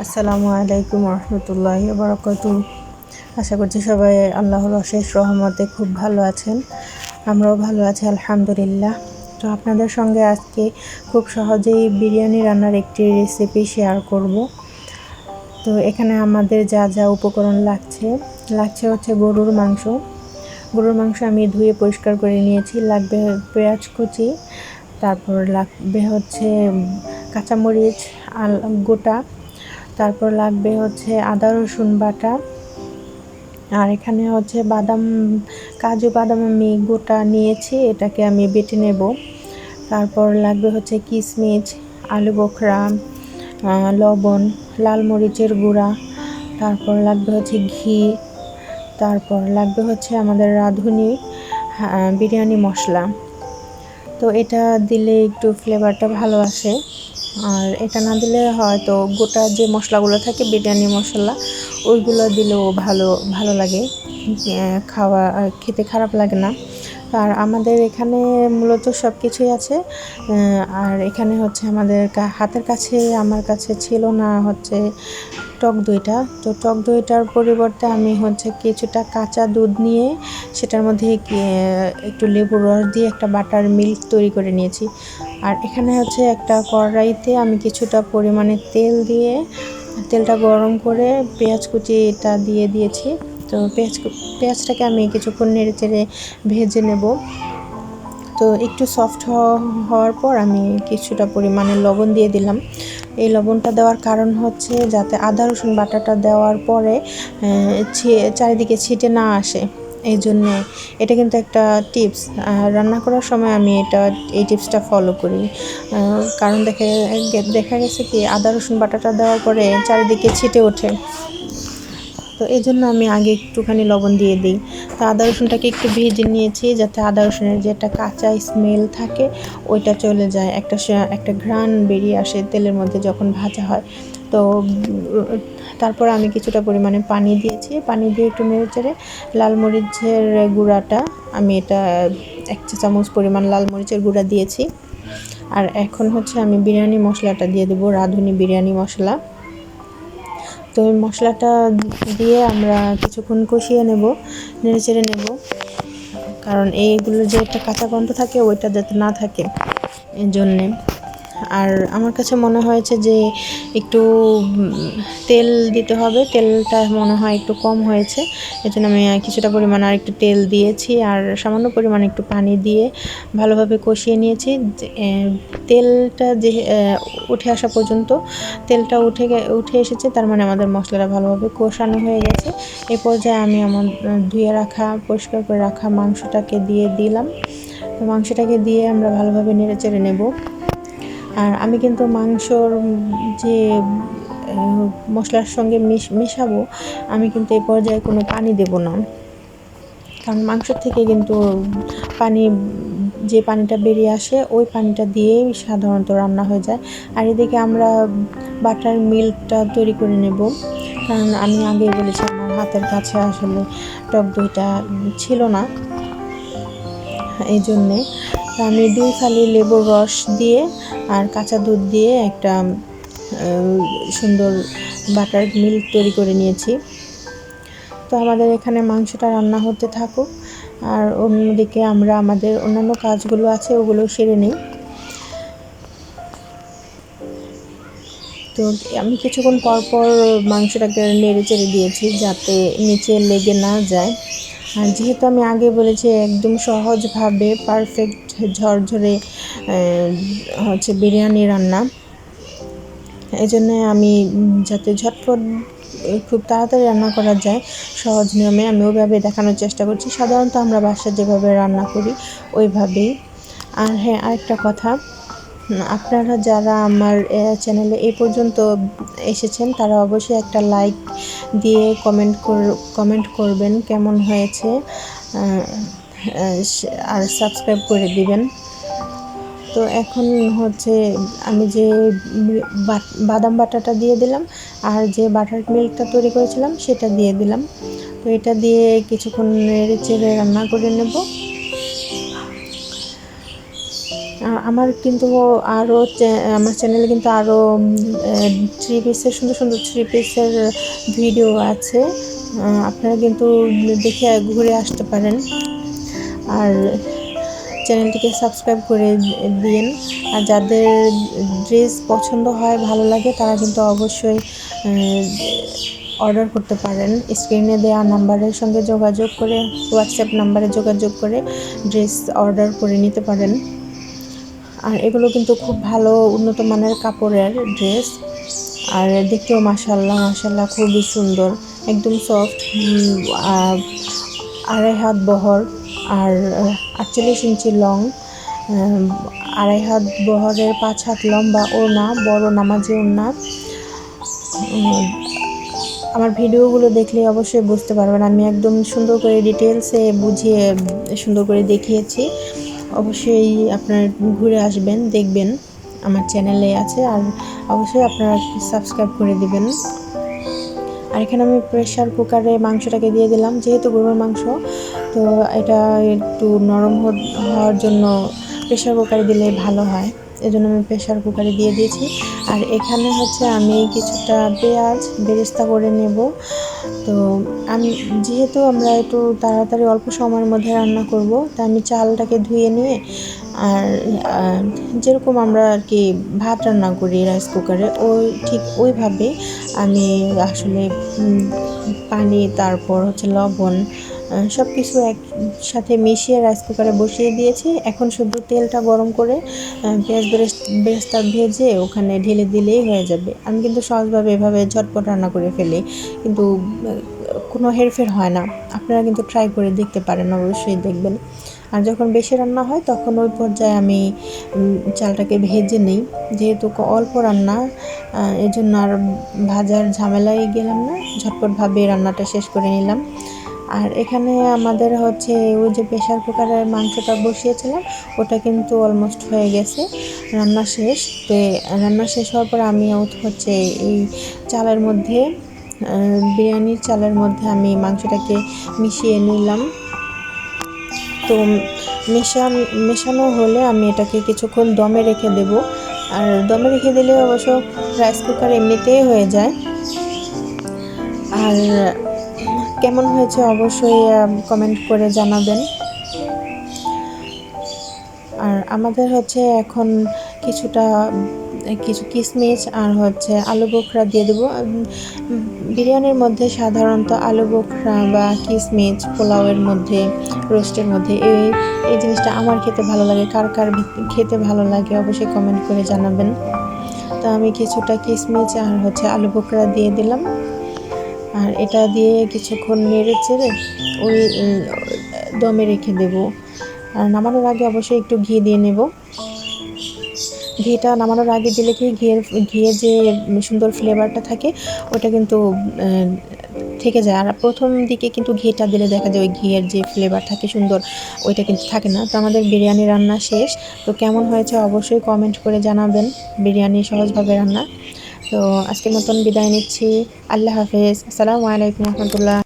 আসসালামু আলাইকুম রহমতুল্লাহ বরকত আশা করছি সবাই আল্লাহর অশেষ রহমতে খুব ভালো আছেন। আমরাও ভালো আছি, আলহামদুলিল্লাহ। তো আপনাদের সঙ্গে আজকে খুব সহজেই বিরিয়ানি রান্নার একটি রেসিপি শেয়ার করব। তো এখানে আমাদের যা যা উপকরণ লাগছে লাগছে হচ্ছে গরুর মাংস। গরুর মাংস আমি ধুয়ে পরিষ্কার করে নিয়েছি, লাগবে পেঁয়াজ কুচি, তারপর লাগবে হচ্ছে কাঁচামরিচ, আল গোটা। তারপর লাগবে হচ্ছে আদা, রসুন বাটা। আর এখানে হচ্ছে বাদাম, কাজু, বাদাম আমি গোটা নিয়েছি, এটাকে আমি বেটে নেব। তারপর লাগবে হচ্ছে কিশমিশ আলু বোখরা লবণ, লাল মরিচের গুঁড়া। তারপর লাগবে হচ্ছে ঘি। তারপর লাগবে হচ্ছে আমাদের রাঁধুনি বিরিয়ানি মশলা। তো এটা দিলে একটু ফ্লেভারটা ভালো আসে। আর এটা না দিলে হয়তো গোটা যে মশলাগুলো থাকে, বিরিয়ানি মশলা, ওইগুলো দিলেও ভালো ভালো লাগে। খাওয়া খেতে খারাপ লাগে না। আর আমাদের এখানে মূলত সব কিছুই আছে আর এখানে হচ্ছে আমাদের হাতের কাছে আমার কাছে ছিল না হচ্ছে টক দইটা। তো টক দইটার পরিবর্তে আমি হচ্ছে কিছুটা কাঁচা দুধ নিয়ে সেটার মধ্যে একটু লেবুর রস দিয়ে একটা বাটার মিল্ক তৈরি করে নিয়েছি। আর এখানে হচ্ছে একটা কড়াইতে আমি কিছুটা পরিমাণে তেল দিয়ে, তেলটা গরম করে পেঁয়াজ কুচি এটা দিয়ে দিয়েছি। তো পেঁয়াজ পেঁয়াজটাকে আমি কিছুক্ষণ নেড়ে চেড়ে ভেজে নেব। তো একটু সফট হওয়ার পর আমি কিছুটা পরিমাণে লবণ দিয়ে দিলাম। এই লবণটা দেওয়ার কারণ হচ্ছে যাতে আদা, রসুন বাটাটা দেওয়ার পরে চারিদিকে ছিটে না আসে। এই জন্যে এটা কিন্তু একটা টিপস রান্না করার সময় আমি এটা, এই টিপসটা ফলো করি। কারণ দেখে, দেখা গেছে কি, আদা, রসুন বাটাটা দেওয়ার পরে চারিদিকে ছিটে ওঠে। তো এই জন্য আমি আগে একটুখানি লবণ দিয়ে দিই। তো আদা রসুনটাকে একটু ভেজে নিয়েছি যাতে আদা রসুনের যে একটা কাঁচা স্মেল থাকে, ওইটা চলে যায়। একটা একটা ঘ্রাণ বেরিয়ে আসে তেলের মধ্যে যখন ভাজা হয়। তো তারপর আমি কিছুটা পরিমাণে পানি দিয়েছি। পানি দিয়ে একটু নেড়ে চেড়ে লাল মরিচের গুঁড়াটা আমি এটা এক চা চামচ পরিমাণ লাল মরিচের গুঁড়া দিয়েছি। আর এখন হচ্ছে আমি বিরিয়ানি মশলাটা দিয়ে দেবো, রাঁধুনি বিরিয়ানি মশলা। তো ওই মশলাটা দিয়ে আমরা কিছুক্ষণ কষিয়ে নেব নেড়ে চেড়ে নেব। কারণ এইগুলো যে একটা কাঁচা গন্ধ থাকে, ওইটা যাতে না থাকে। এই জন্যে আর আমার কাছে মনে হয়েছে যে একটু তেল দিতে হবে। তেলটা মনে হয় একটু কম হয়েছে। এজন্য আমি কিছুটা পরিমাণ আর একটু তেল দিয়েছি আর সামান্য পরিমাণ একটু পানি দিয়ে ভালোভাবে কষিয়ে নিয়েছি। তেলটা যে উঠে আসা পর্যন্ত তেলটা উঠে উঠে এসেছে। তার মানে আমাদের মশলাটা ভালোভাবে কষানো হয়ে গেছে। এ পর্যায়ে আমি আমার ধুয়ে রাখা, পরিষ্কার করে রাখা মাংসটাকে দিয়ে দিলাম। মাংসটাকে দিয়ে আমরা ভালোভাবে নেড়ে চেড়ে নেব। আর আমি কিন্তু মাংসর যে মশলার সঙ্গে মিশ, মেশাবো, আমি কিন্তু এই পর্যায়ে কোনো পানি দেব না। কারণ মাংসর থেকে কিন্তু পানি, যে পানিটা বেরিয়ে আসে, ওই পানিটা দিয়েই সাধারণত রান্না হয়ে যায়। আর এদিকে আমরা বাটার মিল্কটা তৈরি করে নেব। কারণ আমি আগে বলেছি, আমার হাতের কাছে আসলে টক দইটা ছিল না। এই জন্যে আমি দুই ফালি লেবুর রস দিয়ে আর কাঁচা দুধ দিয়ে একটা সুন্দর বাটার মিল্ক তৈরি করে নিয়েছি। তো আমাদের এখানে মাংসটা রান্না হতে থাকুক। আর অন্যদিকে আমরা আমাদের অন্যান্য কাজগুলো আছে ওগুলো সেরে নিই। তো আমি কিছুক্ষণ পর পর মাংসটাকে নেড়ে চেড়ে দিয়েছি যাতে নিচে লেগে না যায়। যেহেতু আমি আগে বলেছি একদম সহজভাবে পারফেক্ট ঝরঝরে হচ্ছে বিরিয়ানি রান্না এই জন্যে আমি যাতে ঝটপট খুব তাড়াতাড়ি রান্না করা যায় সহজ নিয়মে, আমি ওইভাবে দেখানোর চেষ্টা করছি। সাধারণত আমরা বাসায় যেভাবে রান্না করি, ওইভাবেই। আর হ্যাঁ আরেকটা কথা, আপনারা যারা আমার চ্যানেলে এই পর্যন্ত এসেছেন, তারা অবশ্যই একটা লাইক দিয়ে কমেন্ট কমেন্ট করবেন কেমন হয়েছে আর সাবস্ক্রাইব করে দিবেন। তো এখন হচ্ছে আমি যে বাদাম বাটাটা দিয়ে দিলাম, আর যে বাটার মিল্কটা তৈরি করেছিলাম সেটা দিয়ে দিলাম। তো এটা দিয়ে কিছুক্ষণ চেড়ে রান্না করে নেব। আমার কিন্তু আরও আমার চ্যানেলে কিন্তু আরও থ্রি পিসের সুন্দর সুন্দর থ্রি পিসের ভিডিও আছে। আপনারা কিন্তু দেখে ঘুরে আসতে পারেন। আর চ্যানেলটিকে সাবস্ক্রাইব করে দিন আর যাদের ড্রেস পছন্দ হয়, ভালো লাগে, তারা কিন্তু অবশ্যই অর্ডার করতে পারেন। স্ক্রিনে দেওয়া নাম্বারের সঙ্গে যোগাযোগ করে হোয়াটসঅ্যাপ নাম্বারে যোগাযোগ করে ড্রেস অর্ডার করে নিতে পারেন। আর এগুলো কিন্তু খুব ভালো উন্নত মানের কাপড়ের ড্রেস আর দেখতেও মাসাল্লাহ মাসাল্লাহ খুবই সুন্দর, একদম সফট আড়াই হাত বহর আর আটচল্লিশ ইঞ্চি লং আড়াই হাত বহরের পাঁচ হাত লম্বা ওড়না, বড় নামাজি ওড়না। আমার ভিডিওগুলো দেখলে অবশ্যই বুঝতে পারবেন। আমি একদম সুন্দর করে ডিটেলসে বুঝিয়ে, সুন্দর করে দেখিয়েছি। অবশ্যই আপনারা ঘুরে আসবেন, দেখবেন। আমার চ্যানেলে আছে, আর অবশ্যই আপনারা সাবস্ক্রাইব করে দিবেন। আর এখানে আমি প্রেশার কুকারে মাংসটাকে দিয়ে দিলাম, যেহেতু গরুর মাংস, তো এটা একটু নরম হওয়ার জন্য প্রেশার কুকারে দিলে ভালো হয়। এজন্য আমি প্রেশার কুকারে দিয়ে দিয়েছি। আর এখানে হচ্ছে আমি কিছুটা পেঁয়াজ বেরেস্তা করে নেব। তো আমি, যেহেতু আমরা একটু তাড়াতাড়ি অল্প সময়ের মধ্যে রান্না করব তাই আমি চালটাকে ধুয়ে নিয়ে আর যেরকম আমরা আর কি ভাত রান্না করি রাইস কুকারে, ওই ঠিক ওইভাবে আমি আসলে পানি, তারপর হচ্ছে লবণ সব কিছু একসাথে মিশিয়ে রাইস কুকারে বসিয়ে দিয়েছি। এখন শুধু তেলটা গরম করে পেঁয়াজ বেরেস- বেরেস্তা ভেজে ওখানে ঢেলে দিলেই হয়ে যাবে। আমি কিন্তু সহজভাবে এভাবে ঝটপট রান্না করে ফেলি, কিন্তু কোনো হেরফের হয় না। আপনারা কিন্তু ট্রাই করে দেখতে পারেন, অবশ্যই দেখবেন। আর যখন বেশি রান্না হয়, তখন ওই পর্যায়ে আমি চালটাকে ভেজে নিই। যেহেতু অল্প রান্না এজন্য আর ভাজার ঝামেলায় গেলাম না। ঝটপটভাবে রান্নাটা শেষ করে নিলাম। আর এখানে আমাদের হচ্ছে ওই যে প্রেশার কুকারে মাংসটা বসিয়েছিলাম, ওটা কিন্তু অলমোস্ট হয়ে গেছে, রান্না শেষ। তো রান্না শেষ হওয়ার পর আমি হচ্ছে- এই চালের মধ্যে বিরিয়ানির চালের মধ্যে আমি মাংসটাকে মিশিয়ে নিলাম। তো মেশান, মেশানো হলে আমি এটাকে কিছুক্ষণ দমে রেখে দেব। আর দমে রেখে দিলে অবশ্য রাইস কুকার এমনিতেই হয়ে যায়। আর কেমন হয়েছে অবশ্যই কমেন্ট করে জানাবেন। আর আমাদের হচ্ছে এখন কিছুটা কিছু কিশমিশ আর হচ্ছে আলু বোখরা দিয়ে দেবো। বিরিয়ানির মধ্যে সাধারণত আলু বোখরা বা কিশমিশ পোলাওয়ের মধ্যে, রোস্টের মধ্যে, এই এই জিনিসটা আমার খেতে ভালো লাগে, কার কার খেতে ভালো লাগে অবশ্যই কমেন্ট করে জানাবেন। তো আমি কিছুটা কিশমিশ আর হচ্ছে আলু বোখরা দিয়ে দিলাম। আর এটা দিয়ে কিছুক্ষণ নেড়ে চেড়ে ওই দমে রেখে দেব। আর নামানোর আগে অবশ্যই একটু ঘি দিয়ে নেব। ঘিটা নামানোর আগে দিলে কি ঘিয়ের ঘিয়ের যে সুন্দর ফ্লেভারটা থাকে, ওটা কিন্তু থেকে যায়। আর প্রথম দিকে কিন্তু ঘিটা দিলে দেখা যায় ওই ঘিয়ের যে ফ্লেভার থাকে সুন্দর, ওইটা কিন্তু থাকে না। তো আমাদের বিরিয়ানি রান্না শেষ। তো কেমন হয়েছে অবশ্যই কমেন্ট করে জানাবেন। বিরিয়ানি সহজভাবে রান্না। তো আজকের মতন বিদায় নিচ্ছি। আল্লাহ হাফেজ। আসসালামু আলাইকুম রহমতুল্লাহ।